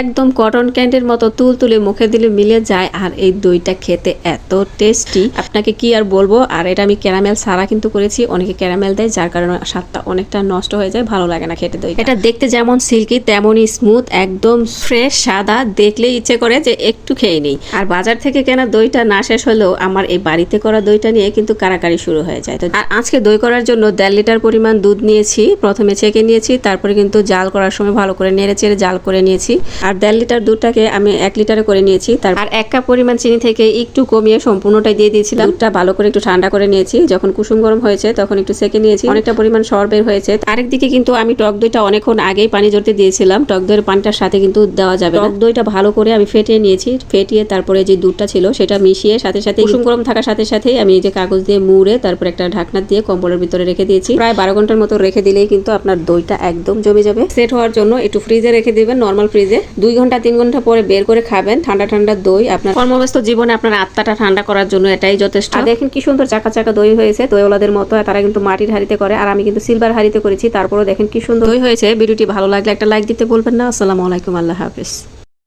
একদম কটন ক্যান্ডির মতো তুল তুলে মুখে দিলে মিলে যায় আর এই দইটা খেতে এত টেস্টি আপনাকে কি আর বলব? আর এটা আমি ক্যারামেল সারা কিন্তু করেছি, অনেকে ক্যারামেল দেয়, যার কারণে স্বাদটা অনেকটা নষ্ট হয়ে যায়, ভালো লাগে না খেতে দই এটা দেখতে যেমন সিল্কি তেমনই স্মুথ একদম ফ্রেশ সাদা, দেখলেই ইচ্ছে করে যে একটু খেয়ে নিই। আর বাজার থেকে কেনা দইটা না শেষ হলেও আমার এই বাড়িতে করা দইটা নিয়ে কিন্তু কারাকারি শুরু হয়ে যায়। তো আর আজকে দই করার জন্য দেড় লিটার পরিমাণ দুধ নিয়েছি, প্রথমে ছেঁকে নিয়েছি, তারপরে কিন্তু জাল করার সময় ভালো করে নেড়ে চেড়ে জাল করে নিয়েছি। আর দেড় লিটার দুধটাকে আমি এক লিটারে করে নিয়েছি। তার আর এক কাপ পরিমাণ চিনি থেকে একটু কমিয়ে সম্পূর্ণটাই দিয়ে দিয়েছিলাম। দুধটা ভালো করে একটু ঠান্ডা করে নিয়েছি। যখন কুসুম গরম হয়েছে তখন একটু সেকে নিয়েছি। অনেকটা পরিমাণ সর বের হয়েছে। আরেকদিকে কিন্তু আমি টক দইটা অনেকক্ষণ আগেই পানি জড়তে দিয়েছিলাম। টক দইয়ের পানিটার সাথে কিন্তু দেওয়া যাবে টক দইটা ভালো করে আমি ফেটিয়ে নিয়েছি। ফেটিয়ে তারপরে যে দুধটা ছিল সেটা মিশিয়ে সাথে সাথে কুসুম গরম থাকার সাথে সাথেই আমি এই যে কাগজ দিয়ে মুড়ে তারপর একটা ঢাকনা দিয়ে কম্বলের ভিতরে রেখে দিয়েছি। প্রায় বারো ঘণ্টার মতো রেখে দিলেই কিন্তু আপনার দইটা একদম জমে যাবে। সেট হওয়ার জন্য একটু ফ্রিজে রেখে দেবেন নর্মাল ফ্রিজে। দুই ঘণ্টা তিন ঘণ্টা পরে বের করে খাবেন। ঠান্ডা ঠান্ডা দই আপনার কর্মব্যস্ত জীবনে আপনার আত্মাটা ঠান্ডা করার জন্য এটাই যথেষ্ট। দেখেন কি সুন্দর চাকা চাকা দই হয়েছে। দইওয়ালাদের মতো তারা কিন্তু মাটির হাড়িতে করে। আর আমি কিন্তু সিলভার হাড়িতে করেছি তারপরে দেখেন কি সুন্দর দই হয়েছে। ভিডিওটি ভালো লাগলে একটা লাইক দিতে বলবেন না। আসসালামু আলাইকুম আল্লাহ হাফিজ।